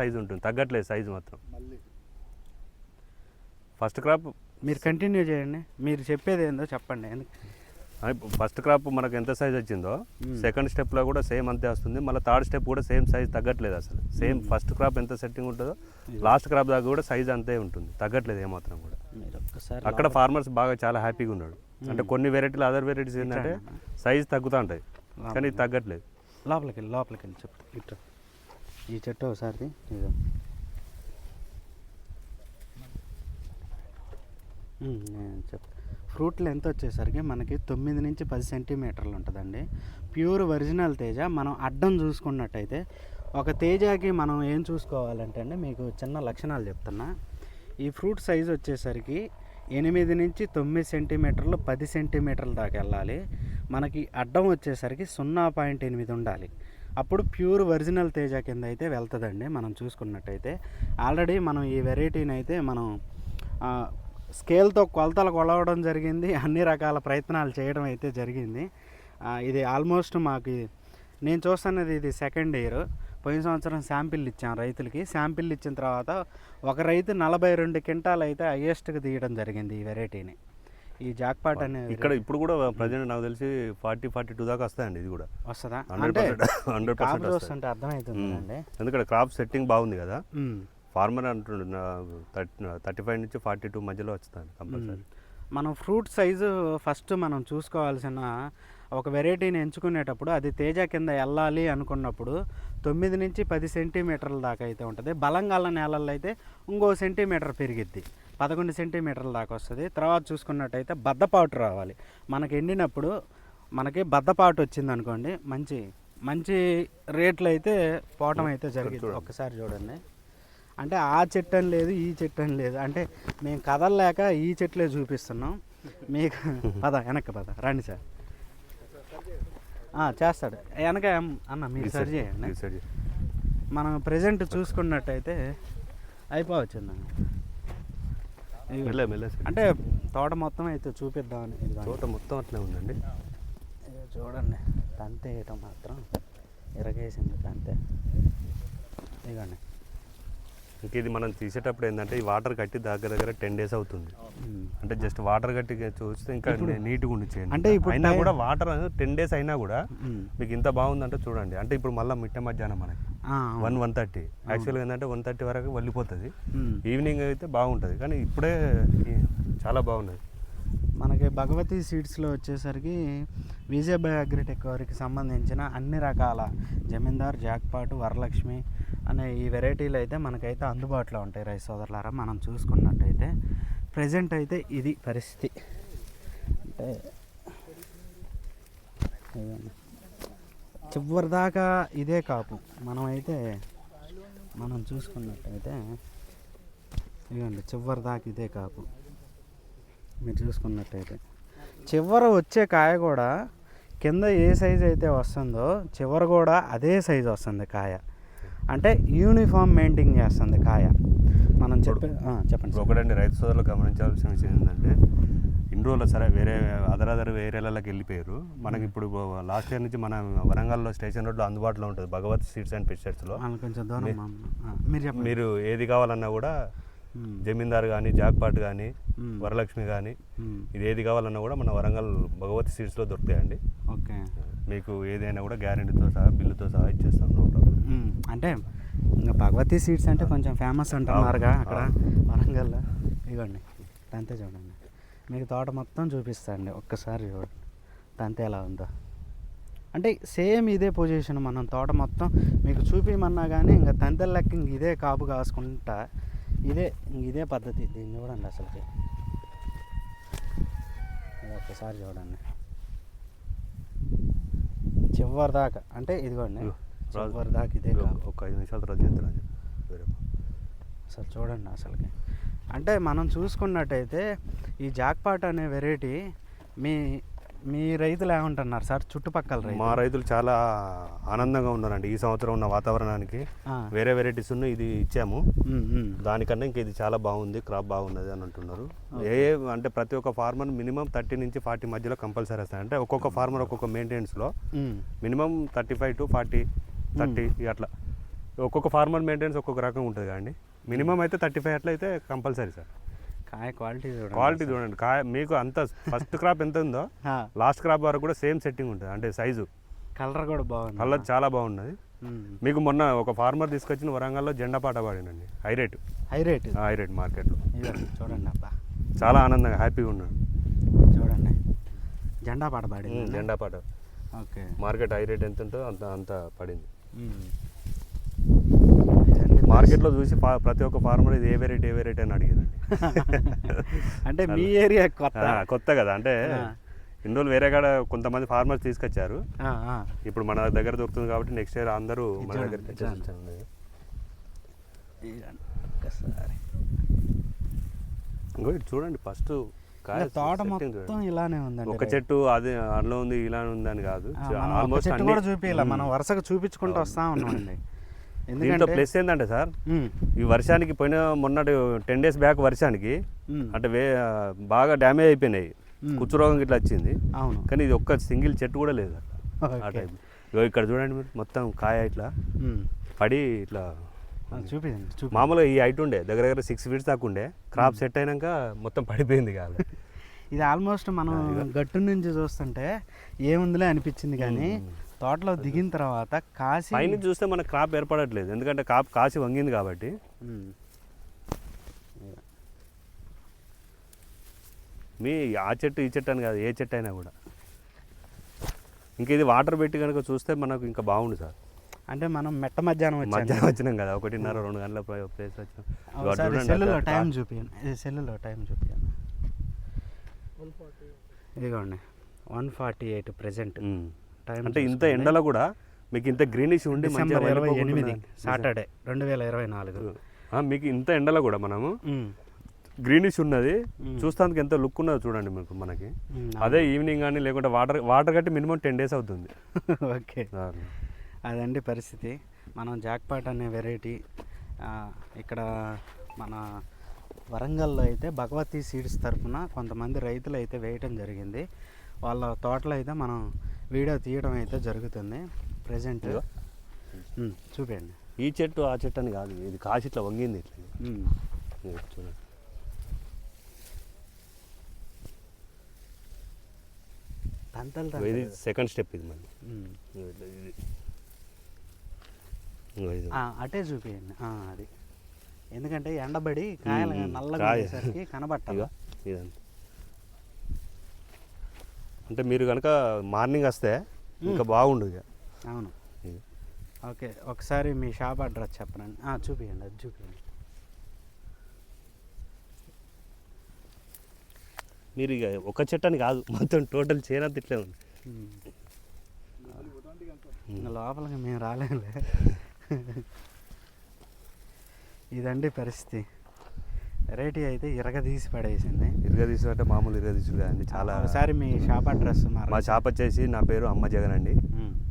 Size ఉంటుంది. తగ్గట్లేదు size మాత్రం. ఫస్ట్ క్రాప్ మీరు కంటిన్యూ చేయండి. మీరు చెప్పేది ఏందో చెప్పండి. ఫస్ట్ క్రాప్ మనకు ఎంత సైజ్ వచ్చిందో సెకండ్ స్టెప్లో కూడా సేమ్ అంతే వస్తుంది. మళ్ళీ థర్డ్ స్టెప్ కూడా సేమ్ సైజ్ తగ్గట్లేదు అసలు. సేమ్ ఫస్ట్ క్రాప్ ఎంత సెట్టింగ్ ఉంటుందో లాస్ట్ క్రాప్ దాకా కూడా సైజ్ అంతే ఉంటుంది. తగ్గట్లేదు ఏమాత్రం కూడా. అక్కడ ఫార్మర్స్ బాగా చాలా హ్యాపీగా ఉన్నాడు. అంటే కొన్ని వెరైటీలు అదర్ వెరైటీస్ ఏంటంటే సైజ్ తగ్గుతూ ఉంటాయి. కానీ తగ్గట్లేదు. లోపలికి వెళ్ళి లోపలికి వెళ్ళి ఇటు. ఈ చెట్టు ఒకసారి ఇదో చెప్ ఫ్రూట్ లెంత్ వచ్చేసరికి మనకి తొమ్మిది నుంచి పది సెంటీమీటర్లు ఉంటుందండి. ప్యూర్ ఒరిజినల్ తేజ మనం అడ్డం చూసుకున్నట్టయితే ఒక తేజకి మనం ఏం చూసుకోవాలంటే అండి మీకు చిన్న లక్షణాలు చెప్తున్నా. ఈ ఫ్రూట్ సైజ్ వచ్చేసరికి ఎనిమిది నుంచి తొమ్మిది సెంటీమీటర్లు పది సెంటీమీటర్ల దాకా వెళ్ళాలి. మనకి అడ్డం వచ్చేసరికి సున్నా పాయింట్ ఎనిమిది ఉండాలి. అప్పుడు ప్యూర్ ఒరిజినల్ తేజ కింద అయితే వెళ్తుందండి మనం చూసుకున్నట్టయితే. ఆల్రెడీ మనం ఈ వెరైటీని అయితే మనం స్కేల్తో కొలతలు కొలవడం జరిగింది అన్ని రకాల ప్రయత్నాలు చేయడం అయితే జరిగింది. ఇది ఆల్మోస్ట్ మాకు నేను చూస్తున్నది ఇది సెకండ్ ఇయర్. పోయిన సంవత్సరం శాంపిల్ ఇచ్చాం రైతులకి. శాంపిల్ ఇచ్చిన తర్వాత ఒక రైతు నలభై రెండు క్వింటాలు అయితే హయ్యెస్ట్కి తీయడం జరిగింది ఈ వెరైటీని. ఈ జాక్పాట్ అనే ఇక్కడ ఇప్పుడు కూడా ప్రజెంట్ నాకు తెలిసి ఫార్టీ ఫార్టీ టూ దాకా వస్తాయండి ఇది కూడా. వస్తుందా? హండ్రెడ్ అంటే హండ్రెడ్ పర్సెంట్ చూస్తుంటే అర్థమవుతుందండి ఎందుకంటే క్రాప్ సెట్టింగ్ బాగుంది కదా. ఫార్మర్ అంటుండు థర్టీ ఫైవ్ నుంచి ఫార్టీ టూ మధ్యలో వస్తాను కంపల్సరీ. మనం ఫ్రూట్ సైజు ఫస్ట్ మనం చూసుకోవాల్సిన ఒక వెరైటీని ఎంచుకునేటప్పుడు అది తేజ కింద వెళ్ళాలి అనుకున్నప్పుడు తొమ్మిది నుంచి పది సెంటీమీటర్ల దాకా అయితే ఉంటుంది. బలంగాల నేలల్లో అయితే ఇంకో సెంటీమీటర్ పెరిగిద్ది. పదకొండు సెంటీమీటర్ల దాకా వస్తుంది. తర్వాత చూసుకున్నట్టయితే బద్దపాటు రావాలి. మనకి ఎండినప్పుడు మనకి బద్దపాటు వచ్చింది అనుకోండి మంచి మంచి రేట్లు అయితే పోవటం అయితే జరిగింది. చూడండి. ఒక్కసారి చూడండి. అంటే ఆ చెట్టు అని లేదు ఈ చెట్టు అని లేదు. అంటే మేము కదలలేక ఈ చెట్లే చూపిస్తున్నాం. మీకు పద వెనక్కి పద. రండి సార్. చేస్తాడు. వెనక అన్న మీరు సరి చేయండి. మనం ప్రజెంట్ చూసుకున్నట్టయితే అయిపోవచ్చిందండి. మెల్ల మెల్ల అంటే తోట మొత్తం అయితే చూపిద్దామని. తోట మొత్తం అట్లే ఉందండి. చూడండి. తంతే వేయటం మాత్రం ఇరగేసింది తంతే. ఇదిగోండి. ఇంక ఇది మనం తీసేటప్పుడు ఏంటంటే ఈ వాటర్ కట్టి దగ్గర దగ్గర టెన్ డేస్ అవుతుంది. అంటే జస్ట్ వాటర్ కట్టి చూస్తే ఇంకా నీట్గా ఉండి చేయండి అంటే ఇప్పుడు అయినా కూడా వాటర్ టెన్ డేస్ అయినా కూడా. మీకు ఇంత బాగుందంటే చూడండి. అంటే ఇప్పుడు మళ్ళీ మిట్ట మధ్యాహ్నం మనకి వన్ వన్ థర్టీ. యాక్చువల్గా ఏంటంటే వన్ థర్టీ వరకు వెళ్ళిపోతుంది. ఈవినింగ్ అయితే బాగుంటుంది. కానీ ఇప్పుడే చాలా బాగున్నది. మనకి భగవతి సీడ్స్లో వచ్చేసరికి విజయబాయ్ అగ్రిటెక్ వారికి సంబంధించిన అన్ని రకాల జమీందార్ జాక్పాటు వరలక్ష్మి అనే ఈ వెరైటీలు అయితే మనకైతే అందుబాటులో ఉంటాయి రైస్ సోదరులారా. మనం చూసుకున్నట్టయితే ప్రజెంట్ అయితే ఇది పరిస్థితి. అంటే చివరిదాకా చివరి దాకా ఇదే కాపు. మనమైతే మనం చూసుకున్నట్టయితే ఇవ్వండి చివరి దాకా ఇదే కాపు. మీరు చూసుకున్నట్టయితే చివర వచ్చే కాయ కూడా కింద ఏ సైజు అయితే వస్తుందో చివర కూడా అదే సైజు వస్తుంది కాయ. అంటే యూనిఫామ్ మెయింటైన్ చేస్తుంది కాయ. మనం చెప్పే చెప్పండి. ఒకటండి రైతు సోదరులు గమనించాల్సిన విషయం ఏంటంటే ఇన్ని రోజులు సరే వేరే అదర్ అదర్ వేరేళ్ళకి వెళ్ళిపోయారు. మనకి ఇప్పుడు లాస్ట్ ఇయర్ నుంచి మన వరంగల్లో స్టేషన్ రోడ్లో అందుబాటులో ఉంటుంది భగవత్ సీడ్స్ అండ్ పిక్చర్స్లో కొంచెం మీరు ఏది కావాలన్నా కూడా జమీందార్ కానీ జాక్పాట్ కానీ వరలక్ష్మి కానీ ఇది ఏది కావాలన్నా కూడా మన వరంగల్ భగవతి సీడ్స్లో దొరుకుతాయండి. ఓకే. మీకు ఏదైనా కూడా గ్యారెంటీతో సహా బిల్లుతో సహా ఇచ్చేస్తాం నో ప్రాబ్లం ఉమ్, అంటే ఇంకా భగవతి సీడ్స్ అంటే కొంచెం ఫేమస్ అంటున్నారుగా అక్కడ వరంగల్లో. ఇవ్వండి తంతే చూడండి. మీకు తోట మొత్తం చూపిస్తాండి ఒక్కసారి చూడండి. తంతే ఎలా ఉందో. అంటే సేమ్ ఇదే పొజిషన్ మనం తోట మొత్తం మీకు చూపించమన్నా కానీ ఇంకా తంతెల లెక్క ఇంక ఇదే కాపు కాసుకుంటా ఇదే ఇంక ఇదే పద్ధతి దీన్ని చూడండి అసలుకి. ఒక్కసారి చూడండి. చివరి దాకా అంటే ఇదిగోండి ఇదిగో, రాజు. చివరి దాకా ఇదే ఒక ఐదు నిమిషాల తర్వాత చేస్తాను. అసలు చూడండి అసలుకి అంటే మనం చూసుకున్నట్టయితే ఈ జాక్పాట్ అనే వెరైటీ మీ మీ రైతులు ఏమంటున్నారు సార్? చుట్టుపక్కల మా రైతు రైతులు చాలా ఆనందంగా ఉన్నారండి. ఈ సంవత్సరం ఉన్న వాతావరణానికి వేరే వెరైటీస్ ఉన్న ఇది ఇచ్చాము. దానికన్నా ఇంక ఇది చాలా బాగుంది క్రాప్ బాగున్నది అని అంటున్నారు. ఏ అంటే ప్రతి ఒక్క ఫార్మర్ మినిమం థర్టీ నుంచి ఫార్టీ మధ్యలో కంపల్సరీ వస్తాయి. అంటే ఒక్కొక్క ఫార్మర్ ఒక్కొక్క మెయింటెనెన్స్లో minimum thirty five to forty thirty అట్లా. ఒక్కొక్క ఫార్మర్ మెయింటెనెన్స్ ఒక్కొక్క రకంగా ఉంటుంది కదండి. మినిమం అయితే థర్టీ ఫైవ్ అట్లా అయితే కంపల్సరీ సార్. కాయ క్వాలిటీ చూడండి క్వాలిటీ చూడండి. కాయ మీకు అంత ఫస్ట్ క్రాప్ ఎంత ఉందో లాస్ట్ క్రాప్ వరకు కూడా సేమ్ సెట్టింగ్ ఉంటుంది. అంటే సైజు కలర్ కూడా బాగుంది. కలర్ చాలా బాగున్నది. మీకు మొన్న ఒక ఫార్మర్ తీసుకొచ్చిన వరంగల్లో జెండా పాట పాడినండి హై రేట్ హై రేట్ ఇది. హై రేట్ మార్కెట్లో చూడండి అబ్బా. చాలా ఆనందంగా హ్యాపీగా ఉన్నాడు. చూడండి. జెండా పాట పాడింది. జెండా పాట. ఓకే. మార్కెట్ హై రేట్ ఎంత ఉంటుందో అంత అంత పడింది. మార్కెట్లో చూసి ప్రతి ఒక్క ఫార్మర్ ఇది ఏ వెరైటీ ఏ వెరైటీ అని అడిగిందండి. అంటే మీ ఏరియా కొత్త? కొత్త కదా. అంటే. ఇన్ని రోజులు వేరే కాడ కొంతమంది ఫార్మర్స్ తీసుకొచ్చారు. ఇప్పుడు మన దగ్గర దొరుకుతుంది కాబట్టి నెక్స్ట్ ఇయర్ అందరూ మన ఇటు చూడండి ఫస్ట్ తోట మొత్తం ఇలానే ఉందండి ఒక చెట్టు అది అందులో ఉంది ఇలా ఉంది అని కాదు ఆల్మోస్ట్ చెట్టు కూడా చూపించాల మనం వరుసగా చూపించుకుంటూ వస్తా ఉన్నామండి. దీంట్లో ప్లస్ ఏంటంటే సార్ ఈ వర్షానికి పోయిన మొన్నటి టెన్ డేస్ బ్యాక్ వర్షానికి అంటే వే బాగా డ్యామేజ్ అయిపోయినాయి. మ్మ్. కుచ్చు రోగం ఇట్లా వచ్చింది. అవును. కానీ ఇది ఒక్క సింగిల్ చెట్టు కూడా లేదు ఆ. టైం. ఇక్కడ చూడండి మీరు మొత్తం కాయ ఇట్లా. పడి ఇట్లా చూపించండి చూపి మామూలుగా ఈ హైట్ ఉండే దగ్గర దగ్గర సిక్స్ ఫీట్స్ దాకా ఉండే. క్రాప్ సెట్ అయినాక మొత్తం పడిపోయింది కాదు ఇది ఆల్మోస్ట్ మనం గట్టు నుంచి చూస్తుంటే ఏముందిలే అనిపించింది కానీ తోటలో దిగిన తర్వాత కాసి పైన చూస్తే మన క్రాప్ ఏర్పడట్లేదు. ఎందుకంటే కాప్ కాసి వంగింది కాబట్టి. మీ ఆ చెట్టు ఈ చెట్టు అని కాదు ఏ చెట్టు అయినా కూడా. ఇంకా ఇది వాటర్ పెట్టి కనుక చూస్తే మనకు ఇంకా బాగుండు సార్. అంటే మనం మెట్ట మధ్యాహ్నం వచ్చాం మధ్యాహ్నం వచ్చినాం కదా ఒకటిన్నర రెండు గంటల ప్లేస్ వచ్చినాం సెల్లులో టైం చూపించండి ఇది సెల్లులో టైం చూపించండి ఇదిగోండి. One forty eight present um. Time అంటే ఇంత ఎండలో కూడా మీకు ఇంత గ్రీనిష్ ఉండి డిసెంబర్ ఇరవై ఎనిమిది సాటర్డే రెండు వేల ఇరవై నాలుగు. మీకు ఇంత ఎండలో కూడా మనము. గ్రీనిష్ ఉన్నది. చూస్తానికి ఎంత లుక్ ఉన్నదో చూడండి మీకు మనకి. అదే ఈవినింగ్ కానీ లేకుంటే వాటర్ వాటర్ కట్టి మినిమం టెన్ డేస్ అవుతుంది. ఓకే. అదండి పరిస్థితి. మనం జాక్పాట్ అనే వెరైటీ ఇక్కడ మన వరంగల్లో అయితే భగవతి సీడ్స్ తరఫున కొంతమంది రైతులు అయితే వేయటం జరిగింది. వాళ్ళ తోటలో అయితే మనం వీడియో తీయడం అయితే జరుగుతుంది. ప్రజెంట్. చూపించండి ఈ చెట్టు ఆ చెట్టు అని కాదు. ఇది కాసి ఇట్లా వంగింది ఇట్లా. చూడండి. తంతలు ఇది. సెకండ్ స్టెప్ ఇది మళ్ళీ. ఇది. అటే చూపించండి అది. ఎందుకంటే ఎండబడి కాయలు. నల్లగా కనబట్టాలి. ఇదంతా. అంటే మీరు కనుక మార్నింగ్ వస్తే ఇంకా బాగుండు ఇక. అవును. ఓకే ఒకసారి మీ షాప్ అడ్రస్ చెప్పండి ఆ, చూపియండి అది చూపియండి. మీరు ఇక ఒక చెట్టు అని కాదు మొత్తం టోటల్ చేయనంత ఇట్లే ఉంది. లోపలికి మేము రాలేములే ఇదండి పరిస్థితి. వెరైటీ అయితే ఇరగదీసి పడేసింది. ఇరుగా తీసుకుంటే మామూలు ఇరుగా తీసుడు కదండి చాలా ఒకసారి మీ షాప్ అడ్రస్ మా షాప్ వచ్చేసి నా పేరు అమ్మ జగన్ అండి.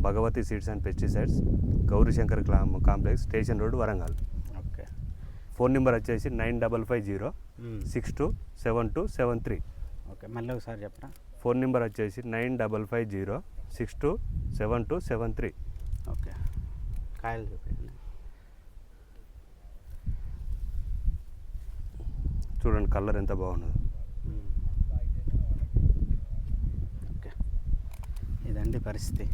Bhagavathi seeds and pesticides Gaurishankar complex station road Warangal. Okay. Phone number వచ్చేసి nine double five zero. Six two seven two seven three. Okay మళ్ళీ ఒకసారి చెప్పరా ఫోన్ నెంబర్ వచ్చేసి nine double five zero six two seven two seven three. Okay. కాయలు చూపించండి చూడండి colour ఎంత బాగున్నదో. Okay ఇదండి పరిస్థితి.